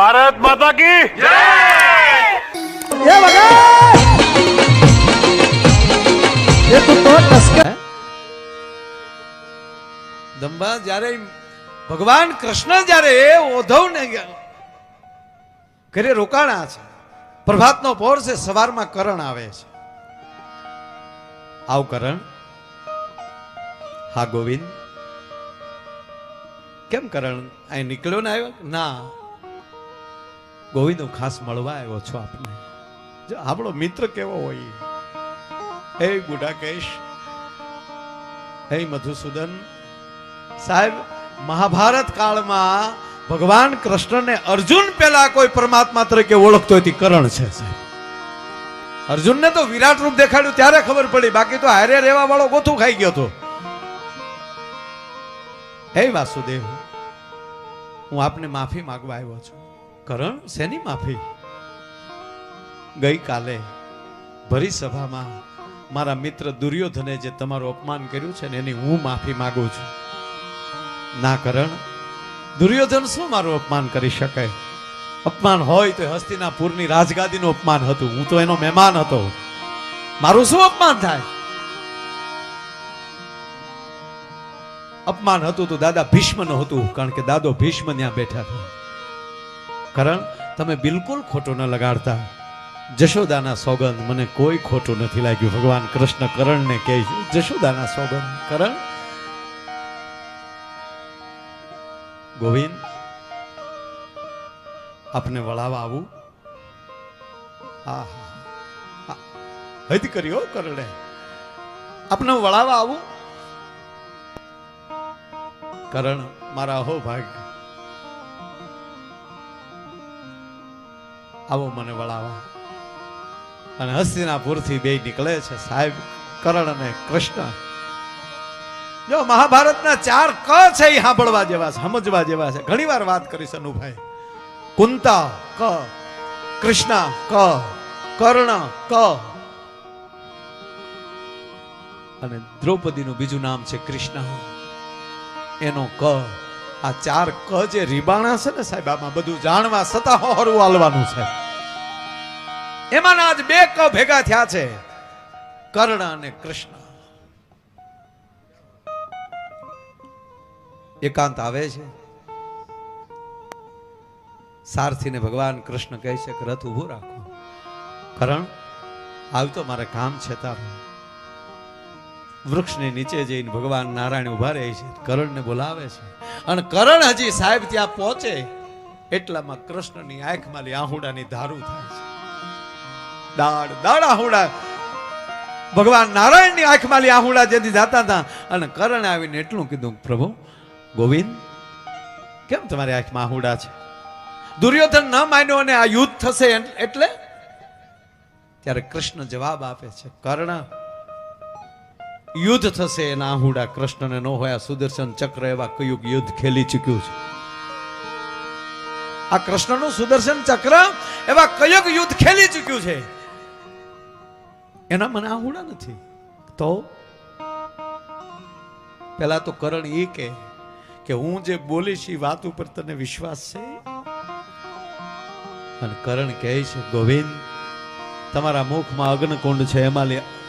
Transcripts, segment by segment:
ભારત માતા કી એ વગર એ તું તો ટસકા દંભા જ્યારે ભગવાન કૃષ્ણ જ્યારે ઓધવને ઘરે રોકાણા છે. પ્રભાતનો પોર છે સવારમાં કરણ આવે છે. આવ કરણ. હા ગોવિંદ. કેમ કરણ? અહીં નીકળ્યો ને આવ્યો? ના. ગોવિંદ હું ખાસ મળવા આવ્યો છું આપને. આપણો મિત્ર કેવો હોય? હે ગુડાકેશ હે મધુસૂદન. સાહેબ, મહાભારત કાળમાં ભગવાન કૃષ્ણને અર્જુન પેલા કોઈ પરમાત્મા તરીકે ઓળખતો હોય તે કરણ છે અર્જુનને તો વિરાટ રૂપ દેખાડ્યું, ત્યારે ખબર પડી. બાકી તો હારે રહેવા વાળો ગોથું ખાઈ ગયો હતો હે વાસુદેવ, હું આપને માફી માગવા આવ્યો છું. કરણ, શેની માફી? ગઈકાલે ભરી સભામાં મારા મિત્ર દુર્યોધને જે તમારું અપમાન કર્યું છે ને એની હું માફી માગું છું. ના કરણ, દુર્યોધન શું મારું અપમાન કરી શકે? અપમાન હોય તો હસ્તિનાપુરની રાજગાદીનું અપમાન હતું. હું તો એનો મહેમાન હતો. મારું શું અપમાન થાય? અપમાન હતું તો દાદા ભીષ્મનું હતું, કારણ કે દાદો ભીષ્મ ત્યાં બેઠા હતા. કરણ તમે બિલકુલ ખોટું ન લગાડતા. જશોદાના સોગંદ મને કોઈ ખોટું નથી લાગ્યું. ભગવાન કૃષ્ણ કરણને કહે છે જશોદાના સોગંદ કરણ. ગોવિંદ, આપને વળાવા આવું. આ, હદ કર્યો કરણે. આપને વળાવા આવું. કરણ, મારા હો ભાગ. આવો મને વળાવા. અને હસ્તિનાપુરથી બે નીકળે છે સાહેબ કરણ અને કૃષ્ણ. જો મહાભારતના ચાર ક છે એ સાંભળવા જેવા છે, સમજવા જેવા છે. ઘણી વાર વાત કરીશ અનુભાઈ. કુંતા, ક. કૃષ્ણ, ક. કર્ણ, ક. અને દ્રૌપદીનું બીજું નામ છે કૃષ્ણ. એનો ક. આ ચાર ક જે રીબાણા છે ને સાહેબ, આમાં બધું જાણવા છતાં હોરું હાલવાનું છે. એમાંના આજ બે ક ભેગા થયા છે, કર્ણ અને કૃષ્ણ. એકાંત આવે છે. સારથીને ભગવાન કૃષ્ણ કહે છે કે રથ ઊભો રાખો. કરણ આવતો મારે કામ છે તારું. વૃક્ષની નીચે જઈને ભગવાન નારાયણ ઊભા રહે છે કરણને બોલાવે છે. અને કરણ હજી સાહેબ ત્યાં પહોંચે, એટલામાં કૃષ્ણની આંખમાં આહુડાની ધારું થાય છે. દાડ દાડ આહુડા. ભગવાન નારાયણની આંખમાં આહુડા જેથી જાતા હતા. અને કરણ આવીને એટલું કીધું, પ્રભુ, ગોવિંદ, કેમ તમારી આંખમાં આહુડા છે? દુર્યોધન ન માન્યો અને આ યુદ્ધ થશે એટલે? ત્યારે કૃષ્ણ જવાબ આપે છે, કર્ણ યુદ્ધ થશે એના આહુડા કૃષ્ણને ન હોય, આ સુદર્શન ચક્ર એવા કયું યુદ્ધ ખેલી ચૂક્યું છે. આ કૃષ્ણનું સુદર્શન ચક્ર એવા કયોક યુદ્ધ ખેલી ચૂક્યું છે. એના મને આહુડા નથી. તો પેલા તો કરણ એ કે કે હું જે બોલીશ એ વાત ઉપર તને વિશ્વાસ છે? અને કરણ કહે છે, ગોવિંદ, તમારા મુખમાં અગ્નકુંડ છે, એમાં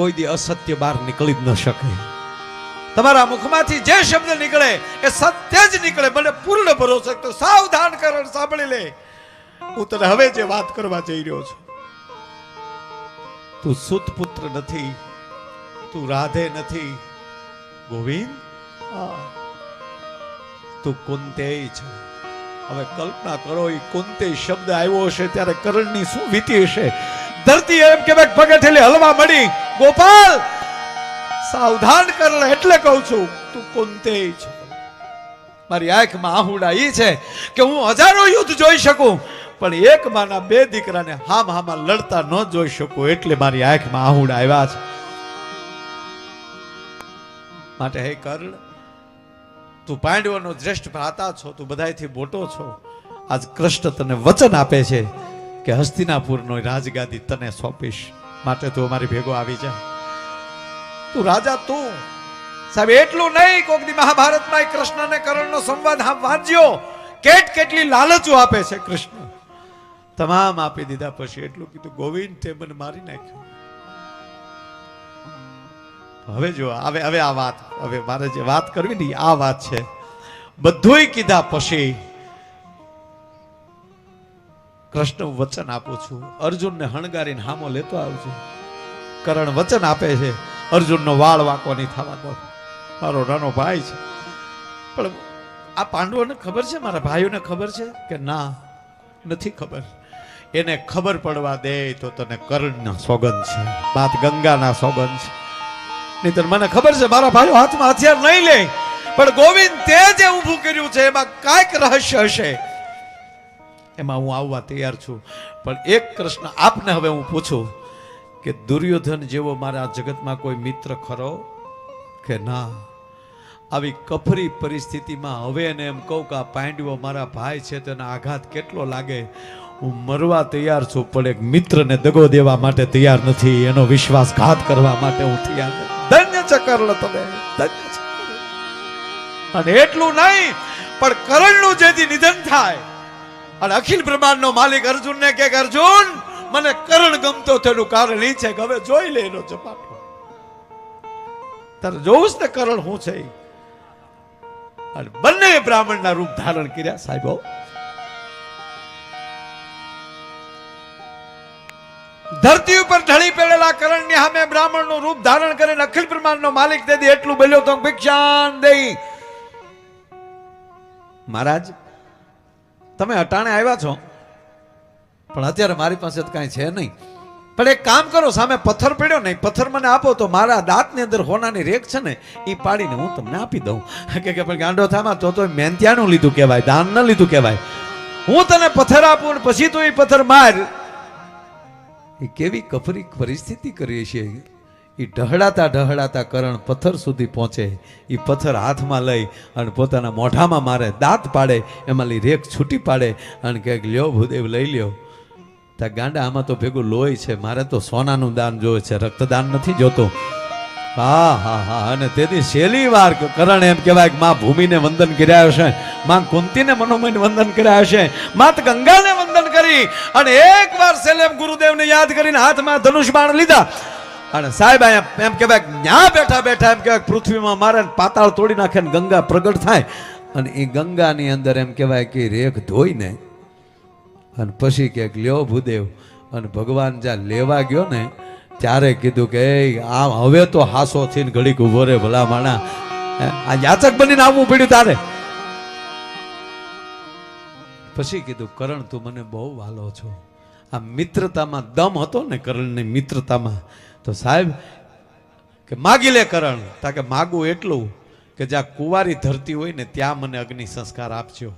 કોઈ દી અસત્ય બહાર નીકળી જ ન શકે. તમારા મુખમાંથી જે શબ્દ નીકળે એ સત્ય જ નીકળે. મને પૂર્ણ ભરોસો તો સાવધાન કરણ સાંભળી લે. હું તને હવે જે વાત કરવા જઈ રહ્યો છું. તું સુત પુત્ર નથી. તું રાધે નથી. ગોવિંદ? તું કુંતે છે. હવે કલ્પના કરો એ કુંતે શબ્દ આવ્યો હશે ત્યારે કરણની શું વીતી હશે? ધરતી એમ કે ભાઈ પગે હલવા મળી. ગોપાલ, સાવધાન કરણ એટલે કહું છું, તું કુંતેય છે મારી આંખમાં આહુડા એ છે કે હું હજારો યુદ્ધ જોઈ શકું, પણ એક માના બે દીકરાને હામ હામાં લડતા ન જોઈ શકું એટલે મારી આંખમાં આહુડા આવ્યા છે. માટે હે કર્ણ, તું પાંડવોનો જ્રેષ્ઠ ભ્રાતા છો, તું બધાયથી મોટો છો. આજ કૃષ્ણ તને વચન આપે છે કે હસ્તિનાપુરનો રાજગાદી તને સોંપીશ. માટે તું અમારી ભેગો આવી જા. તું રાજા તું. સાહેબ, એટલું નહીં કોક દી મહાભારતમાં કૃષ્ણ અને કર્ણનો સંવાદ હા, વાંચ્યો. કેટ કેટલી લાલચો આપે છે કૃષ્ણ. તમામ આપી દીધા પછી એટલું કીધું, ગોવિંદ તે મને મારી નાખ્યો. હવે જો, હવે હવે આ વાત, હવે મારે જે વાત કરવી ને આ વાત છે. બધુંય કીધા પછી કૃષ્ણ વચન આપું છું. અર્જુનને હણગારીને હામો લેતો આવજો કરણ વચન આપે છે, અર્જુનનો વાળ વાંકો નહીં થવા દો. મારો નાનો ભાઈ છે. પણ આ પાંડવોને ખબર છે, મારા ભાઈઓને ખબર છે? કે ના, નથી ખબર. એને ખબર પડવા દે તો તને કર્ણના સોગંદ છે. બાત ગંગાના સોગંદ છે. નહીતર મને ખબર છે, મારા ભાઈઓ હાથમાં હથિયાર નહીં લે. પણ ગોવિંદ તે જે ઊભું કર્યું છે, એમાં કાંઈક રહસ્ય હશે. એમાં હું આવવા તૈયાર છું. પણ એક કૃષ્ણ આપને હવે હું પૂછું કે દુર્યોધન જેવો મારા જગતમાં કોઈ મિત્ર ખરો કે ના? આવી કફરી પરિસ્થિતિમાં હવે એને એમ કહું કે આ પાંડવો મારા ભાઈ છે, તેનો આઘાત કેટલો લાગે? હું મરવા તૈયાર છું, પણ એક મિત્રને દગો દેવા માટે તૈયાર નથી. એનો વિશ્વાસઘાત કરવા માટે હું તૈયાર ધન્ય છે કર્ણ તમે. ધન્ય અને એટલું નહીં, પણ કરણનું જેથી નિધન થાય. અને અખિલ બ્રહ્માંડનો માલિક અર્જુનને કે અર્જુન, મને કરણ ગમતો તેનું કારણ એ છે કે હવે જોઈ લે એનો ચપાટો તારે જોવું ને કરણ શું છે અને બંને બ્રાહ્મણના રૂપ ધારણ કર્યા સાહેબો ધરતી ઉપર ઢળી પડેલા કરણની સામે બ્રાહ્મણનું રૂપ ધારણ કરીને અખિલ બ્રહ્માંડનો માલિક દે એટલું બોલ્યો તો ભિક્ષાન દઈ મહારાજ તમે અટાણે આવ્યા છો. પણ અત્યારે મારી પાસે તો કાંઈ છે નહીં. પણ એક કામ કરો, સામે પથ્થર પડ્યો ને, પથ્થર મને આપો તો મારા દાંતની અંદર હોનાની રેક છે ને એ પાડીને હું તમને આપી દઉં. કે કે પણ ગાંડો થામાં તો તો મેંત્યાનું લીધું કહેવાય, દાન ન લીધું કહેવાય. હું તને પથ્થર આપું ને પછી તું એ પથ્થર માર. એ કેવી કફરી પરિસ્થિતિ કરીએ છીએ એ ઢહળાતા ઢહળાતા કરણ પથ્થર સુધી પહોંચે. એ પથ્થર હાથમાં લઈ અને પોતાના મોઢામાં મારે દાંત પાડે એમાંની રેક છૂટી પાડે અને કહે લ્યો ભૂદેવ લઈ લ્યો. ત્યાં ગાંડા, આમાં તો ભેગું લોહી છે, મારે તો સોનાનું દાન જોવે છે, રક્તદાન નથી જોતો. હા હા હા, અને તેથી છેલ્લી વાર કરણ એમ કહેવાય કે માં ભૂમિને વંદન કર્યા હશે, માં કુંતીને મનોમય વંદન કર્યા હશે માત ગંગાને વંદન કરી અને એક વાર સેલેમ ગુરુદેવને યાદ કરીને હાથમાં ધનુષ બાણ લીધા. અને સાહેબ, અહીંયા એમ કહેવાય ન્યા બેઠા બેઠા એમ કહેવાય પૃથ્વીમાં મારે પાતાળ તોડી નાખે ને ગંગા પ્રગટ થાય. અને એ ગંગાની અંદર એમ કહેવાય કે રેખ ધોઈને અને પછી ક્યાંક લ્યો ભૂદેવ, અને ભગવાન જ્યાં લેવા ગયો ને ત્યારે કીધું કે આમ હવે તો હાસો થઈને ઘડીક ઊભો રે ભલા માણા આ યાચક બનીને આવવું પડ્યું તારે. પછી કીધું, કરણ, તું મને બહુ વાલો છો. આ મિત્રતામાં દમ હતો ને કરણની મિત્રતામાં. તો સાહેબ, કે માગી લે કરણ, તા કે માગું એટલું કે જ્યાં કુંવારી ધરતી હોય ને ત્યાં મને અગ્નિ સંસ્કાર આપજો.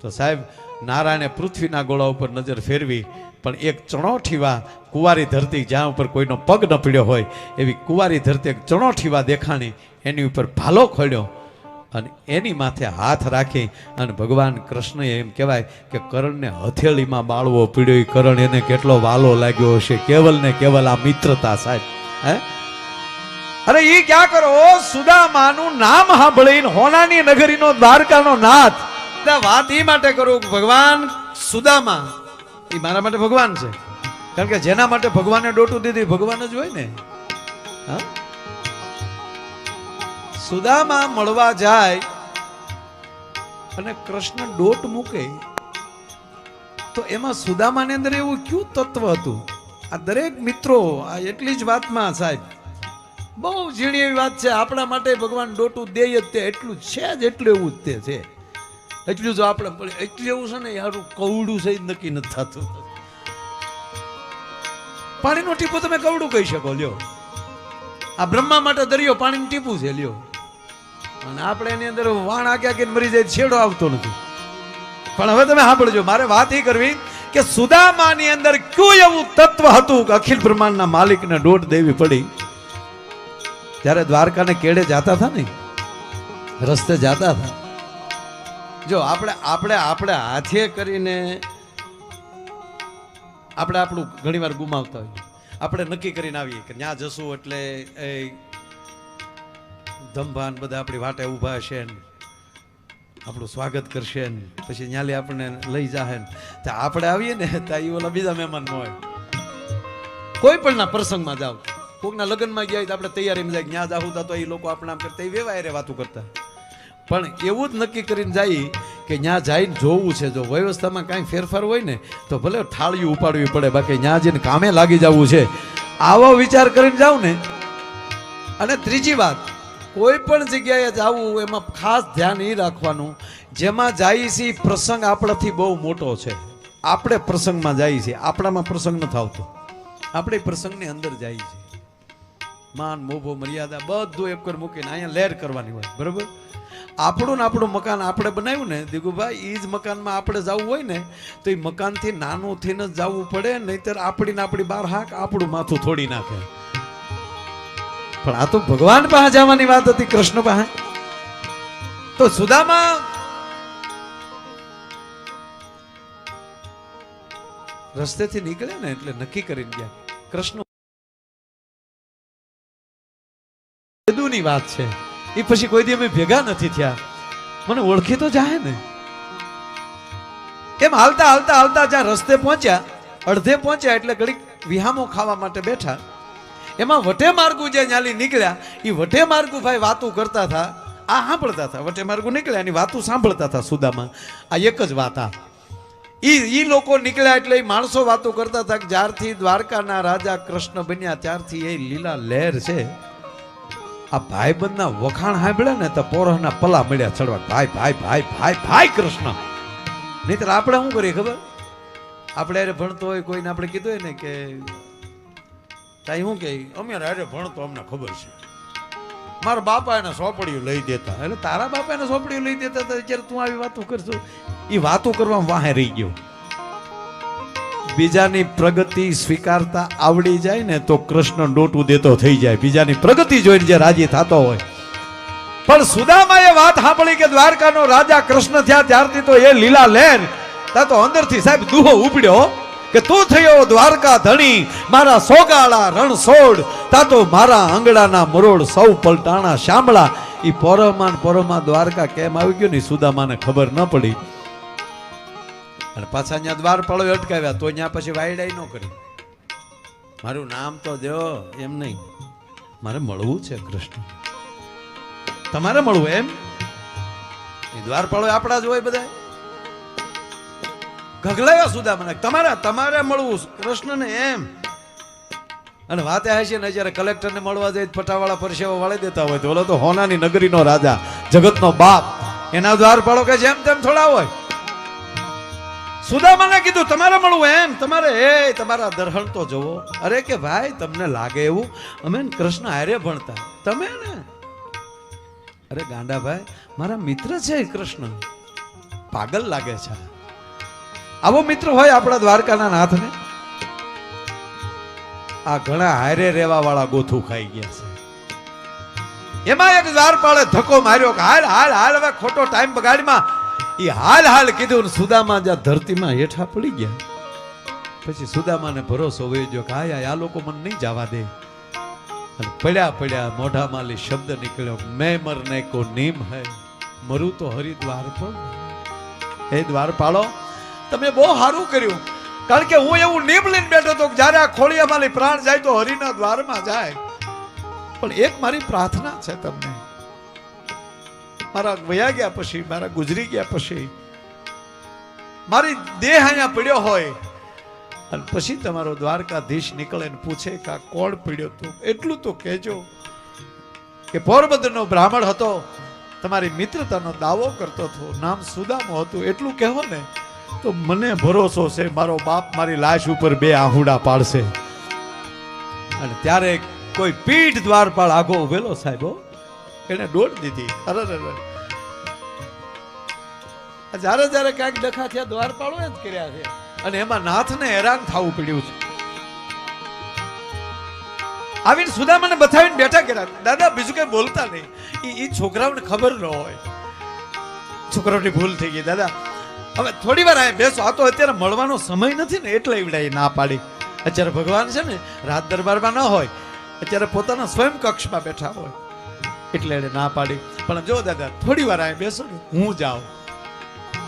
તો સાહેબ, નારાયણે પૃથ્વીના ગોળા ઉપર નજર ફેરવી, પણ એક ચણોઠીવા કુંવારી ધરતી જ્યાં ઉપર કોઈનો પગ ન પીડ્યો હોય, એવી કુંવારી ધરતી એક ચણોઠીવા દેખાણી એની ઉપર ભાલો ખોલ્યો અને એની માથે હાથ રાખી અને ભગવાન કૃષ્ણએ એમ કહેવાય કે કરણને હથેળીમાં બાળવો પીડ્યો કરણ એને કેટલો વાલો લાગ્યો હશે? કેવલ ને કેવલ આ મિત્રતા સાહેબ, હે? અરે એ ક્યાં કરો? સુદામાનું નામ સાંભળીને હોનાની નગરીનો દ્વારકાનો નાથ. વાત એ માટે કરું ભગવાન સુદામા એ મારા માટે ભગવાન છે. કારણ કે જેના માટે ભગવાને ડોટું દીધી ભગવાન જ હોય ને. હા? સુદામા મળવા જાય. અને કૃષ્ણ ડોટ મૂકે. તો એમાં સુદામાની અંદર એવું કયું તત્વ હતું? આ દરેક મિત્રો, આ એટલી જ વાતમાં સાહેબ, બહુ ઝીણી એવી વાત છે. આપણા માટે ભગવાન ડોટું દે જ તે, એટલું છે જ એટલું એવું જ તે છે. એટલું જો આપણે પણ એટલું એવું છે ને, યારું કવડું છે નક્કી નથી થતું. પાણીનો ટીપું તમે કવડું કહી શકો, લ્યો. આ બ્રહ્મા માટે દરિયો પાણીનું ટીપું છે, લ્યો. અને આપણે એની અંદર વાણ આગ્યા કે મરી જાય છેડો આવતો નથી. પણ હવે તમે સાંભળજો, મારે વાત એ કરવી કે સુદામાની અંદર કયું એવું તત્વ હતું કે અખિલ બ્રહ્માંડના માલિકને દોઢ દેવી પડી? જ્યારે દ્વારકાને કેડે જાતા હતા ને? રસ્તે જાતા હતા. જો, આપણે આપણે આપણે હાથે કરીને આપણે આપણું ઘણીવાર ગુમાવતા હોઈએ. આપણે નક્કી કરીને આવીએ કે ત્યાં જશું એટલે એ ધમભાન બધા આપણી વાટે ઊભા હશે ને આપણું સ્વાગત કરશે ને પછી ન્યાલી આપણને લઈ જાહે ને. તો આપણે આવીએ ને, તો એ ઓલા બીજા મહેમાન હોય. કોઈ પણ ના પ્રસંગમાં જાવ કોકના લગ્નમાં ગયા તો આપણે તૈયારીમાં જાય. ત્યાં જાવું તો એ લોકો આપણા આમ કરતા વેવાય રે વાતું કરતા. પણ એવું જ નક્કી કરીને જાય કે ત્યાં જઈને જોવું છે. જો વ્યવસ્થામાં કાંઈ ફેરફાર હોય ને, તો ભલે થાળીઓ ઉપાડવી પડે. બાકી ત્યાં જઈને કામે લાગી જવું છે. આવો વિચાર કરીને જાવ ને. અને ત્રીજી વાત કોઈ પણ જગ્યાએ જવું એમાં ખાસ ધ્યાન એ રાખવાનું. જેમાં જઈએ છીએ પ્રસંગ આપણાથી બહુ મોટો છે. આપણે પ્રસંગમાં જઈએ છીએ આપણામાં પ્રસંગ નથી આવતો. આપણે પ્રસંગની અંદર જઈએ છીએ માન, મોભો, મર્યાદા બધું એક કર મૂકીને અહીંયા લહેર કરવાની હોય. બરાબર? આપણું ને આપણું મકાન આપણે બનાવ્યું ને દીગુભાઈ એ જ મકાનમાં આપણે જવું હોય ને, તો એ મકાનથી નાનું થઈને જ જવું પડે, નહીતર આપણી ને આપણી બાર હાક આપણું માથું થોડી નાખે. પણ આ તો ભગવાન પાસે જવાની વાત હતી, કૃષ્ણ પાસે. તો સુદામા, રસ્તેથી નીકળે ને એટલે નક્કી કરીને ગયા. કૃષ્ણ વાત છે. એ પછી કોઈ દી અમે ભેગા નથી થયા. મને ઓળખી તો જાય ને. એમ હાલતા હાલતા હાલતા જ્યાં રસ્તે પહોંચ્યા, અડધે પહોંચ્યા એટલે ઘડીક વિહામો ખાવા માટે બેઠા. એમાં વટે માર્ગુ જે ન્યાલી નીકળ્યા એ વટે માર્ગુ ભાઈ વાતું કરતા હતા આ સાંભળતા હતા વટે માર્ગુ નીકળ્યા, એની વાતું સાંભળતા હતા સુદામાં. આ એક જ વાત આ. એ એ લોકો નીકળ્યા એટલે એ માણસો વાતો કરતા હતા કે જ્યારથી દ્વારકાના રાજા કૃષ્ણ બન્યા, ત્યારથી એ લીલા લહેર છે. આ ભાઈબંધના વખાણ સાંભળે ને તો પોરહના પલા મળ્યા ચડવા. ભાઈ ભાઈ ભાઈ ભાઈ ભાઈ કૃષ્ણ. નહીતર આપણે શું કરીએ ખબર? આપણે ભણતો હોય કોઈને આપણે કીધું હોય ને કે તાઈ શું કે અમે અરે ભણતો અમને ખબર છે. મારા બાપા એને સોપડીઓ લઈ દેતા. એટલે તારા બાપા એને સોપડીઓ લઈ દેતા હતા જ્યારે તું આવી વાતો કરશો? એ વાતો કરવા વાહે રહી ગયો. બીજાની પ્રગતિ સ્વીકારતા આવડી જાય ને તો કૃષ્ણ ડોટું દેતો થઈ જાય. બીજાની પ્રગતિ જોઈને જે રાજી થતો હોય. પણ સુદામાએ વાત સાંભળી કે દ્વારકાનો રાજા કૃષ્ણ થયા ત્યારથી તો એ લીલા લેન તા તો અંદરથી સાહેબ દુહો ઉપડ્યો. કે તું થયો દ્વારકા ધણી, મારા સોગાળા રણસોડ તાતો મારા આંગળાના મરોડ, સૌ પલટાણા શામળા. એ પરમાન પરમા દ્વારકા કેમ આવી ગયો ને સુદામાને ખબર ન પડી. અને પાછા અહીંયા દ્વારપાળો અટકાવ્યા તો ત્યાં પછી વાયડાઈ ન કરી. મારું નામ તો દો, એમ નહીં. મારે મળવું છે, કૃષ્ણ. તમારે મળવું એમ? એ દ્વારપાળો આપણા જ હોય બધા ગગલાયા સુધા મને. તમારે તમારે મળવું કૃષ્ણને એમ. અને વાતે છે ને જ્યારે કલેક્ટરને મળવા જાય પટાવાળા પરસેવો વાળી દેતા હોય તો ઓલો તો હોનાની નગરીનો રાજા, જગતનો બાપ. એના દ્વાર પાડો કે જેમ તેમ થોડા હોય. સુદામાને કીધું, તમારે મળવું એમ, તમારે એ, તમારા દરહણ તો જવો. અરે કે ભાઈ, તમને લાગે એવું? અમે કૃષ્ણ હારે ભણતા. તમે ને? અરે ગાંડા ભાઈ, મારા મિત્ર છે કૃષ્ણ. પાગલ લાગે છે. આવો મિત્ર હોય આપણા દ્વારકાના નાથને. આ ઘણા હારે રેવા વાળા ગોથું ખાઈ ગયા છે. એમાં એક દ્વારપાળે ધક્કો માર્યો કે, હાલ હાલ હાલ, હવે ખોટો ટાઈમ બગાડીમાં એ હાલ હાલ કીધું સુદામા જ્યાં ધરતીમાં હેઠા પડી ગયા. પછી સુદામાને ભરોસો વહી ગયો કે હાય આ લોકો મને નહીં જવા દે. અને પડ્યા પડ્યા મોઢામાં લી શબ્દ નીકળ્યો મેં મરને કો નીમ હૈ, મરું તો હરિદ્વાર પર. હે દ્વારપાળો તમે બહુ સારું કર્યું. કારણ કે હું એવું નીમ લઈને બેઠો હતો જયારે આ ખોળિયામાં પ્રાણ જાય તો હરિના દ્વારમાં જાય. પણ એક મારી પ્રાર્થના છે તમને. મારા વયા ગયા પછી, મારા ગુજરી ગયા પછી, મારી દેહ અહીંયા પડ્યો હોય. અને પછી તમારો દ્વારકાધીશ નીકળે ને પૂછે કે આ કોણ પીડ્યો તું એટલું તો કહેજો કે પોરબંદરનો બ્રાહ્મણ હતો. તમારી મિત્રતાનો દાવો કરતો હતો. નામ સુદામો હતું. એટલું કહેવો ને. તો મને ભરોસો છે, મારો બાપ મારી લાશ ઉપર બે આહુડા પાડશે. અને ત્યારે કોઈ પીઠ દ્વારપાળ આગો ઉભેલો સાહેબો એને દોડ દીધી. જ્યારે જ્યારે કાંઈક ડખા થયા, દ્વારપાળો જ કર્યા છે. અને એમાં નાથને હેરાન થવું પડ્યું છે. આવીને સુદામાને બતાવીને બેઠા કર્યા. દાદા, બીજું કઈ બોલતા નહીં. એ છોકરાઓને ખબર ન હોય. છોકરાઓની ભૂલ થઈ ગઈ. દાદા હવે થોડી વાર આ બેસો. આ તો અત્યારે મળવાનો સમય નથી ને, એટલે એવડા ના પાડી. અત્યારે ભગવાન છે ને, રાત દરબારમાં ન હોય, અત્યારે પોતાના સ્વયં કક્ષમાં બેઠા હોય, એટલે એને ના પાડી. પણ જો દાદા, થોડી વાર અહીં બેસો ને, હું જાઉં.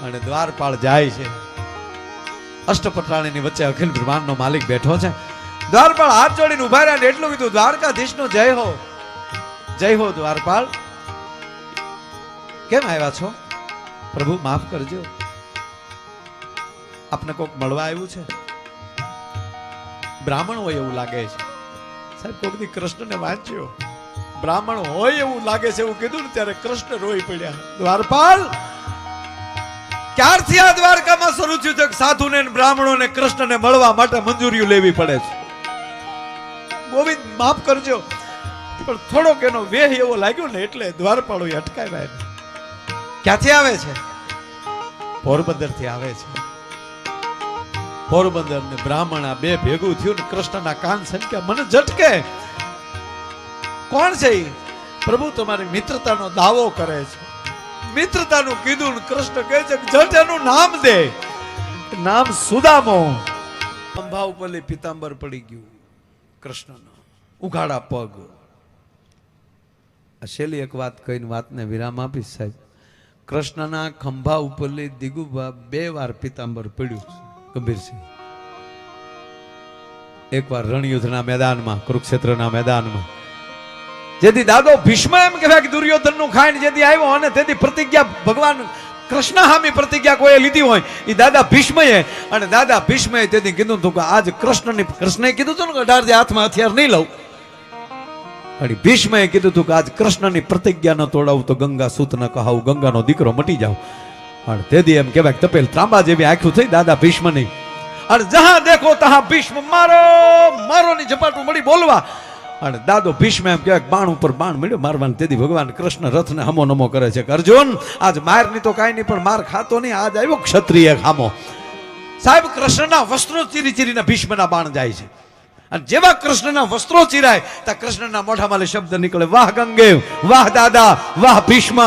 અને દ્વારપાળ જાય છે. અષ્ટપટાણીની વચ્ચે અખિલ બ્રહ્માંડનો માલિક બેઠો છે. દ્વારપાળ હાથ જોડીને ઊભા રહ્યા એટલું કીધું, દ્વારકાધીશનો જય હો. જય હો દ્વારપાળ. કેમ આવ્યા છો? પ્રભુ, માફ કરજો. આપને કોક મળવા આવ્યું છે? બ્રાહ્મણ હોય એવું લાગે છે. સાહેબ, કોક દી કૃષ્ણને વાંચ્યો. બ્રાહ્મણ હોય એવું લાગે છે એવું કીધું ને ત્યારે કૃષ્ણ રોઈ પડ્યા. દ્વારપાલ, ક્યારથી આ દ્વારકામાં શરૂ થયું છે સાધુને બ્રાહ્મણોને કૃષ્ણને મળવા માટે મંજૂરીઓ લેવી પડે છે? ગોવિંદ, માફ કરજો, પણ થોડોક એનો વેહ એવો લાગ્યો ને એટલે દ્વારપાળો અટકાવ્યા. ક્યાંથી આવે છે? પોરબંદરથી આવે છે. પોરબંદર ને બ્રાહ્મણ આ બે ભેગું થયું ને કૃષ્ણના કાન સંખ્યા મને ઝટકે. કોણ છે પ્રભુ, તમારી મિત્રતાનો દાવો કરે છે. મિત્રતાનું કીધું કૃષ્ણ કહે છે જટ એનું નામ દે. નામ સુદામો. ખંભા ઉપર પિતાંબર પડી ગયું. કૃષ્ણનો ઉઘાડા પગ. છેલ્લી એક વાત કહીને વાતને વિરામ આપીશ, સાહેબ. કૃષ્ણના ખંભા ઉપર દિગુબા બે વાર પિતાંબર પડ્યું ગંભીરસિંહ એકવાર રણયુદ્ધના મેદાનમાં, કુરુક્ષેત્રના મેદાનમાં. જેથી દાદો ભીષ્મ એમ કહેવાય કે દુર્યોધનનું ખાઈને જેથી આવ્યો અને તેથી પ્રતિજ્ઞા ભગવાન કૃષ્ણ હામી પ્રતિજ્ઞા કોઈએ લીધી હોય એ દાદા ભીષ્મએ. અને દાદા ભીષ્મએ તેથી કીધું હતું કે આજ કૃષ્ણની, કૃષ્ણએ કીધું હતું ને કે અઢારથી હાથમાં હથિયાર નહીં લઉં. અને ભીષ્મએ કીધું હતું કે આજ કૃષ્ણની પ્રતિજ્ઞા ન તોડાવું તો ગંગા સૂત ન કહાવું, ગંગાનો દીકરો મટી જાવ. અને તેથી એમ કહેવાય તપેલ ત્રાંબા જેવી આંખું થઈ દાદા ભીષ્મની. અને જહા દેખો તહા ભીષ્મ, મારો મારો ની ઝપાટું મળી બોલવા. અને દાદો ભીષ્મ એમ કહેવાય બાણ ઉપર બાણ મળ્યો મારવાનું, તેથી ભગવાન કૃષ્ણ રથને હમો નમો કરે છે. અર્જુન, આજ મારની તો કાંઈ નહીં, પણ માર ખાતો નહીં, આજ આવ્યો ક્ષત્રિય ખામો સાહેબ, કૃષ્ણના વસ્ત્રો ચીરી ચીરીને ભીષ્મના બાણ જાય છે. અને જેવા કૃષ્ણના વસ્ત્રો ચીરાય, ત્યાં કૃષ્ણના મોઢામાં શબ્દ નીકળે, વાહ ગંગે, વાહ દાદા, વાહ ભીષ્મ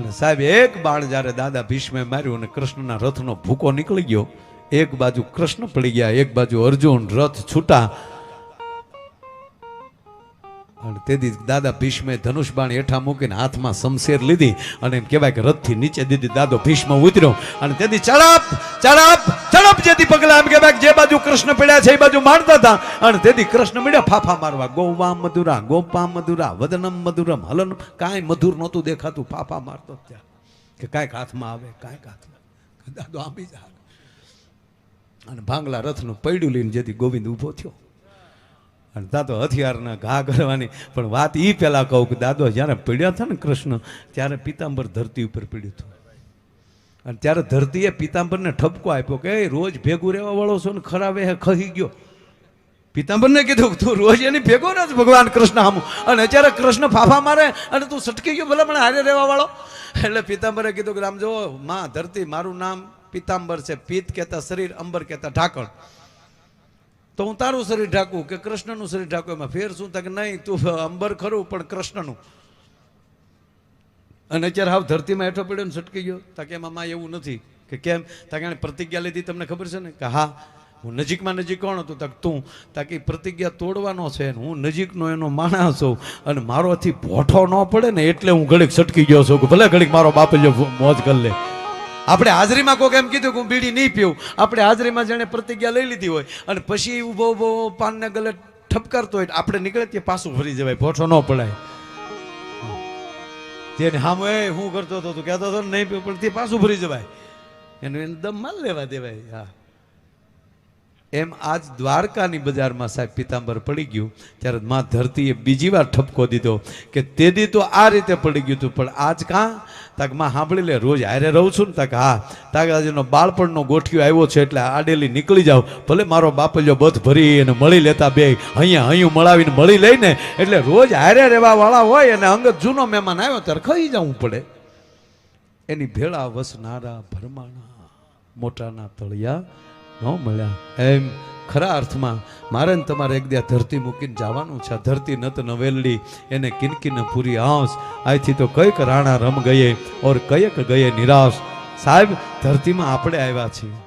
અને સાહેબ, એક બાણ જ્યારે દાદા ભીષ્મે માર્યું અને કૃષ્ણના રથનો ભૂકો નીકળી ગયો, એક બાજુ કૃષ્ણ પડી ગયા, એક બાજુ અર્જુન રથ છૂટા અને તેથી દાદા ભીષ્મે ધનુષબાણ હેઠા મૂકીને હાથમાં શમશેર લીધી અને એમ કહેવાય કે રથથી નીચે દીધી દાદો ભીષ્મ ઉતર્યો. અને તેથી ચડપ ચડપ ચડપ જેથી પગલા એમ કહેવાય જે બાજુ કૃષ્ણ પડ્યા છે એ બાજુ મારતા હતા. અને તેથી કૃષ્ણ મળ્યા ફાફા મારવા. ગોવા મધુરા, ગોપા મધુરા, વદનમ મધુરમ હલન કાંઈ મધુર નહોતું દેખાતું, ફાફા મારતો ત્યાં. કે કાંઈક હાથમાં આવે, કાંઈક હાથમાં દાદો આંબી જા અને ભાંગલા રથનું પૈડું લઈને જેથી ગોવિંદ ઊભો થયો. અને દાદો હથિયારના ઘા કરવાની. પણ વાત એ પહેલા કહું કે દાદો જ્યારે પીડ્યા હતા ને કૃષ્ણ, ત્યારે પિતાંબર ધરતી ઉપર પીડ્યું હતું. અને ત્યારે ધરતીએ પિતાંબરને ઠપકો આપ્યો કે રોજ ભેગું રહેવા વાળો છો ને ખરાબે હે ખહી ગયો. પિતાંબરને કીધું, તું રોજ એની ભેગો ને જ ભગવાન કૃષ્ણ આમ અને અત્યારે કૃષ્ણ ફાફા મારે અને તું સટકી ગયો ભલે મને હારે રહેવા વાળો. એટલે પિતાંબરે કીધું કે આમ જો, માં ધરતી મારું નામ પિતાંબર છે. પિત્ત કહેતા શરીર, અંબર કહેતા ઢાંકણ. તો હું તારું શરીર ઢાંકું કે કૃષ્ણનું શરીર ઢાંકું? એમાં ફેર શું થાય કે નહીં? તું અંબર ખરું, પણ કૃષ્ણનું. અને અત્યારે હાવ ધરતીમાં હેઠો પડ્યો ને છટકી ગયો. તાકે એમાં માં એવું નથી. કે કેમ? તાકે એણે પ્રતિજ્ઞા લીધી, તમને ખબર છે ને? કે હા, હું નજીકમાં નજીક કોણ હતું? તક તું. તાકે પ્રતિજ્ઞા તોડવાનો છે ને હું નજીકનો એનો માણસ છું. અને મારોથી ભોઠો ન પડે ને એટલે હું ઘડીક છટકી ગયો છું. ભલે ઘડીક મારો બાપ મોજ કરી લે. આપણે હાજરીમાં કોઈક એમ કીધું કે હું બીડી નહીં પીવું આપણે હાજરીમાં જેણે પ્રતિજ્ઞા લઈ લીધી હોય અને પછી ઊભો ઊભો પાનને ગલે ઠપકારતો હોય આપણે નીકળે ત્યાં પાછું ફરી જવાય, ભોઠો ન પડાય. તેને હામ, એ, હું કરતો હતો, તું કહેતો હતો નહીં પીવું પણ તે પાછું ફરી જવાય. એનું એને દમ માલ લેવા દેવાય, હા. એમ આજ દ્વારકાની બજારમાં સાહેબ પિતાંબર પડી ગયું, ત્યારે મા ધરતીએ બીજી વાર ઠપકો દીધો કે તે દી તો આ રીતે પડી ગયું હતું, પણ આજ કાં? તાકમાં સાંભળી લે, રોજ હારે રહું છું ને તાક, હા, તાક આજનો બાળપણનો ગોઠિયો આવ્યો છે એટલે આડેલી નીકળી જાવ ભલે મારો બાપલ્યો બધ ભરી અને મળી લેતા બે, અહીંયા અહીંયા મળાવીને મળી લઈને, એટલે રોજ હારે રહેવા વાળા હોય અને અંગત જૂનો મહેમાન આવ્યો, ત્યારે ખાઈ જવું પડે. એની ભેળા વસનારા ભરમાણા, મોટાના તળિયા ન મળ્યા. એમ ખરા અર્થમાં મારે ને તમારે એક દે ધરતી મૂકીને જવાનું છે. ધરતી નત નવેલડી એને કિનકિન પૂરી આંસ. આથી તો કંઈક રાણા રમ ગયે ઓર કયક ગયે નિરાશ. સાહેબ, ધરતીમાં આપણે આવ્યા છીએ.